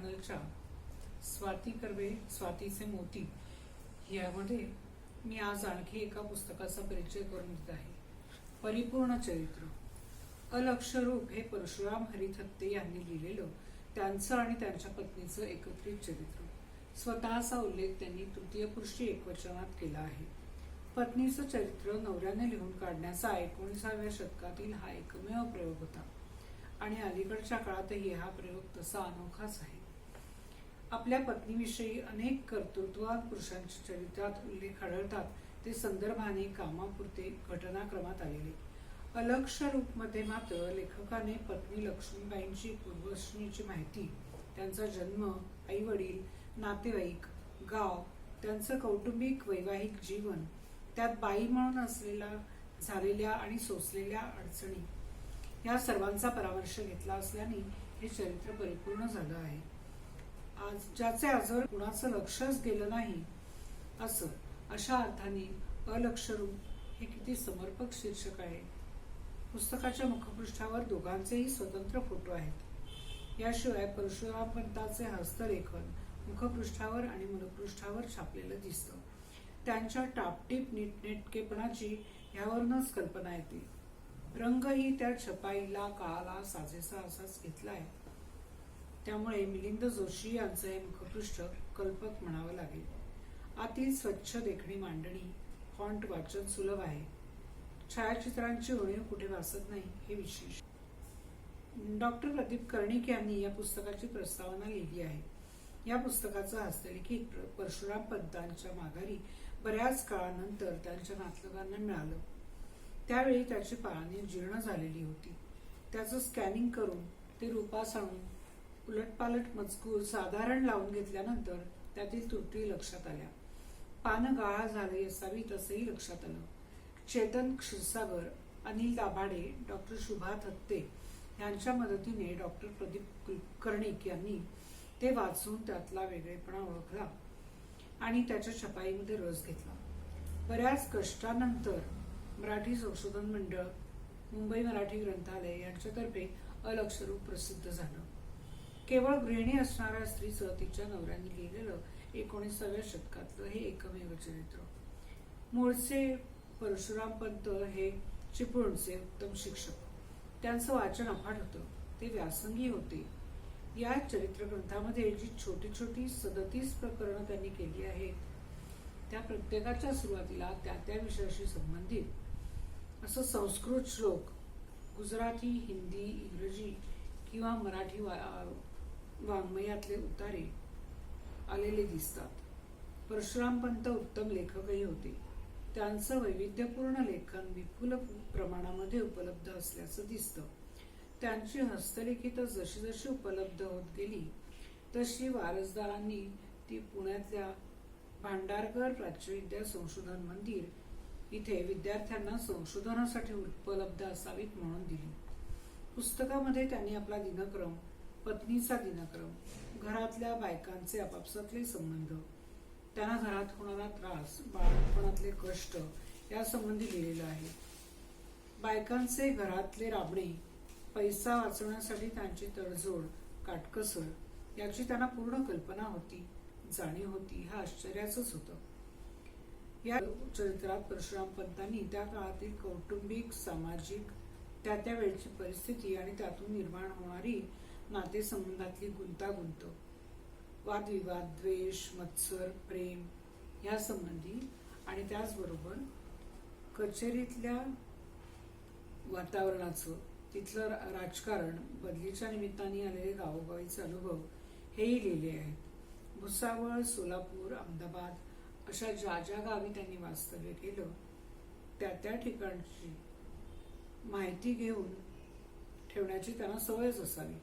चॅनलच्या स्वाती कर्वे स्वातीचे मोती यामध्ये मी आज आणखी एका पुस्तकाचा परिचय करून देत आहे. परिपूर्ण चरित्र. अलक्षरूप हे परशुराम हरिथत्ते यांनी लिहिलेलं त्यांचं आणि त्यांच्या पत्नीचं एकत्रित चरित्र. स्वतःचा उल्लेख त्यांनी तृतीय पृष्ठी एकवचनात केला आहे. पत्नीचं चरित्र नवऱ्याने लिहून काढण्याचा एकोणीसाव्या शतकातील हा एकमेव प्रयोग होता. आणि अलीकडच्या काळातही हा प्रयोग तसा अनोखाच आहे. आपल्या पत्नीविषयी अनेक कर्तृत्वान पुरुषांच्या चरित्रात उल्लेख आढळतात. ते संदर्भाने कामापुरते घटनाक्रमात आलेले. अलक्ष रूपमध्ये मात्र लेखकाने पत्नी लक्ष्मीबाईंची पूर्वश्रीची माहिती त्यांचा जन्म आई वडील नातेवाईक गाव त्यांचं कौटुंबिक वैवाहिक जीवन त्यात बाई म्हणून असलेला झालेल्या आणि सोसलेल्या अडचणी या सर्वांचा परामर्श घेतला असल्याने हे चरित्र परिपूर्ण झालं आहे. आज ज्याचे आजवर कुणाचं लक्षच गेलं नाही. असं अशा अर्थाने अलक्षरूप हे किती समर्पक शीर्षक आहे. पुस्तकाच्या मुखपृष्ठावर दोघांचेही स्वतंत्र फोटो आहेत. याशिवाय परशुराम पंताचे हस्तलेखन मुखपृष्ठावर आणि मनपृष्ठावर छापलेलं दिसतं. त्यांच्या टापटीप नीटनेटकेपणाची ह्यावरूनच कल्पना येते. रंगही त्या छपाईला काळाला साजेसा असाच घेतला आहे त्यामुळे मिलिंद जोशी यांचं हे मुखपृष्ठ कल्पक म्हणावं लागेल. आतील स्वच्छ देखणी मांडणी फॉन्ट वाचन सुलभ आहे. छायाचित्रांची उणीव कुठे भासत नाही हे विशेष. डॉक्टर प्रदीप कर्णिक यांनी या पुस्तकाची प्रस्तावना लिहिली आहे. या पुस्तकाचं हस्तलिखित परशुराम पंतांच्या माघारी बऱ्याच काळानंतर त्यांच्या नातलगांना मिळालं. त्यावेळी त्याची पाळणी जीर्ण झालेली होती. त्याचं स्कॅनिंग करून ते रूपास आणून उलटपालट मजकूर साधारण लावून घेतल्यानंतर त्यातील त्रुटी लक्षात आल्या. पानं गाळा झाली असावी तसंही लक्षात आलं. चेतन क्षीरसागर अनिल दाभाडे डॉक्टर शुभा थत्ते यांच्या मदतीने डॉक्टर प्रदीप कुलकर्णिक यांनी ते वाचून त्यातला वेगळेपणा ओळखला आणि त्याच्या छपाईमध्ये रस घेतला. बऱ्याच कष्टानंतर मराठी संशोधन मंडळ मुंबई मराठी ग्रंथालय यांच्यातर्फे अलक्षरूप प्रसिद्ध झालं. केवळ गृहिणी असणाऱ्या स्त्रीचं तिच्या नवऱ्याने लिहिलेलं एकोणीसाव्या शतकातलं हे एकमेव चरित्र. मूळचे परशुराम पंत हे चिपळूणचे उत्तम शिक्षक. त्यांचं वाचन अफाट होतं. ते व्यासंगी होते. या चरित्र ग्रंथामध्ये जी छोटी छोटी सदतीस प्रकरणं त्यांनी केली आहेत त्या प्रत्येकाच्या सुरुवातीला त्या त्या विषयाशी संबंधित. असं संस्कृत श्लोक गुजराती हिंदी इंग्रजी किंवा मराठी वा- वाङ्मयातले उतारे आलेले दिसतात. परशुरामपंत उत्तम लेखकही होते. त्यांचं वैविध्यपूर्ण लेखन विपुल प्रमाणामध्ये उपलब्ध असल्याचं दिसतं. त्यांची हस्तलिखित जशी जशी उपलब्ध होत गेली तशी वारसदारांनी ती पुण्यातल्या भांडारकर प्राच्यविद्या संशोधन मंदिर इथे विद्यार्थ्यांना संशोधनासाठी उपलब्ध असावीत म्हणून दिली. पुस्तकामध्ये त्यांनी आपला दिनक्रम पत्नीचा दिनक्रम घरातल्या बायकांचे आपापसातले संबंध. त्यांना घरात होणारा त्रास बाळपणातले कष्ट यासंबंधी लिहिलेलं आहे. बायकांचे घरातले राबणे पैसा वाचवण्यासाठी त्यांची तडजोड काटकसर याची त्यांना पूर्ण कल्पना होती जाणीव होती हा आश्चर्याचंच होतं. या चरित्रात परशुराम पंतांनी त्या काळातील कौटुंबिक सामाजिक त्या त्या वेळची परिस्थिती आणि त्यातून निर्माण होणारी नातेसंबंधातली गुंतागुंत वादविवाद द्वेष मत्सर प्रेम ह्यासंबंधी संबंधी आणि त्याचबरोबर कचेरीतल्या वातावरणाचं तिथलं रा- राजकारण बदलीच्या निमित्ताने आलेले गावोगावीचे अनुभव हेही लिहिले आहेत. भुसावळ सोलापूर अहमदाबाद अशा ज्या ज्या गावी त्यांनी वास्तव्य केलं त्या त्या ठिकाणची माहिती घेऊन ठेवण्याची त्यांना सवयच असावी.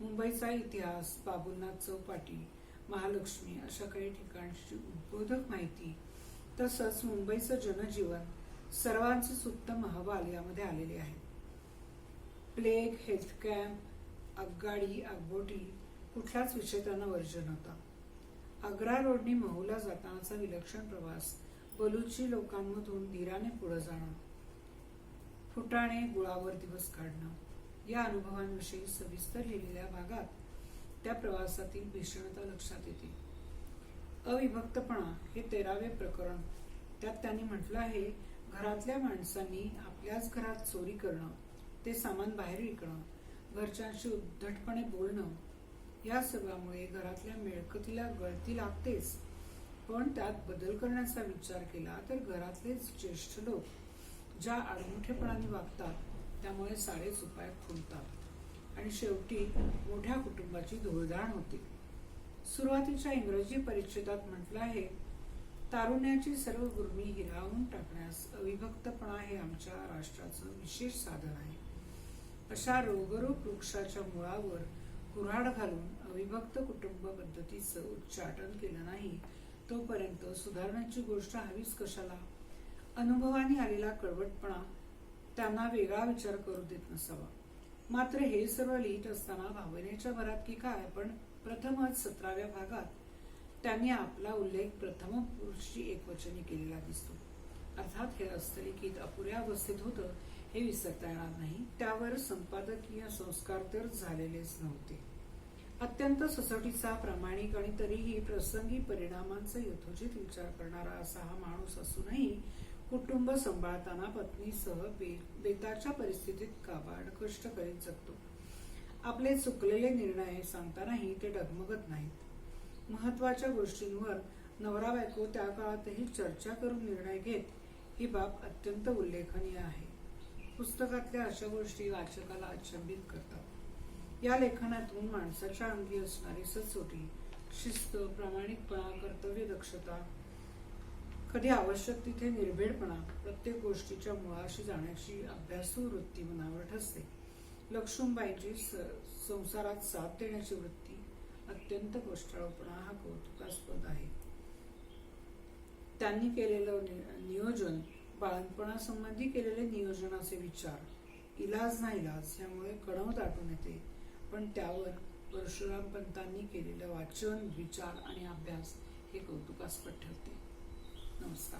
मुंबईचा इतिहास बाबुलनाथ चौपाटी महालक्ष्मी अशा काही ठिकाणची उद्बोधक माहिती. तसंच मुंबईचं जनजीवन सर्वांचेच उत्तम अहवाल यामध्ये आलेले आहेत प्लेग हेल्थ कॅम्प आगगाडी आगबोटी कुठलाच विषय त्यांना वर्जन होता आग्रा रोडनी महूला जातानाचा विलक्षण प्रवास बलुची लोकांमधून धीराने पुढे जाणं फुटाणे गुळावर दिवस काढणं. या अनुभवांविषयी सविस्तर लिहिलेल्या भागात त्या प्रवासातील भीषणता लक्षात येते. अविभक्तपणा हे तेरावे प्रकरण. त्यात त्यांनी म्हटलं आहे घरातल्या माणसांनी आपल्याच घरात चोरी करणं ते सामान बाहेर विकणं घरच्यांशी उद्धटपणे बोलणं या सगळ्यामुळे घरातल्या मिळकतीला गळती लागतेच. पण त्यात बदल करण्याचा विचार केला तर घरातलेच ज्येष्ठ लोक ज्या आडमुठेपणाने वागतात त्यामुळे सारेच उपाय खुलतात आणि शेवटी मोठ्या कुटुंबाची धुळदाण होते. सुरुवातीच्या इंग्रजी परिच्छेदात म्हटलं आहे तारुण्याची सर्व गुर्मी हिरावून टाकण्यास अविभक्तपणा हे आमच्या राष्ट्राचं विशेष साधन आहे. अशा रोगरूप वृक्षाच्या मुळावर कुऱ्हाड घालून अविभक्त कुटुंब पद्धतीचं उच्चाटन केलं नाही तोपर्यंत सुधारण्याची गोष्ट हवीच कशाला? अनुभवाने आलेला कडवटपणा त्यांना वेगळा विचार करू देत नसावा. मात्र हे सर्व लिहित असताना भावनेच्या भरात की काय पण प्रथमच सतराव्या भागात त्यांनी आपला उल्लेख प्रथम पुरुषची एकवचनी केलेला दिसतो. अर्थात हे हस्तलिखित अपुऱ्या अवस्थेत होतं हे विसरता येणार नाही. त्यावर संपादकीय संस्कार तर झालेलेच नव्हते. अत्यंत सचोटीचा प्रामाणिक आणि तरीही प्रसंगी परिणामांचा यथोचित विचार करणारा असा हा माणूस असूनही कुटुंब सांभाळताना पत्नीसह बे बेताच्या परिस्थितीत काबाड कष्ट करीत जगतो. आपले चुकलेले निर्णय सांगतानाही ते डगमगत नाहीत. महत्त्वाच्या गोष्टींवर नवरा बायको त्या काळातही चर्चा करून निर्णय घेत ही बाब अत्यंत उल्लेखनीय आहे. पुस्तकातल्या अशा गोष्टी वाचकाला अचंबित करतात. या लेखनातून माणसाच्या अंगी असणारी सचोटी शिस्त प्रामाणिकपणा कर्तव्य दक्षता कधी आवश्यक तिथे निर्भेडपणा प्रत्येक गोष्टीच्या मुळाशी जाण्याची अभ्यासू वृत्ती मनावर ठसते. लक्ष्मीबाईंची संसारात साथ देण्याची वृत्ती अत्यंत गोष्टाळपणा हा कौतुकास्पद आहे. त्यांनी केलेलं नियोजन बाळणपणासंबंधी केलेले नियोजनाचे विचार इलाज ना इलाज यामुळे कणव दाटून येते. पण त्यावर परशुराम पंतांनी केलेलं वाचन विचार आणि अभ्यास हे कौतुकास्पद ठरते. 弄死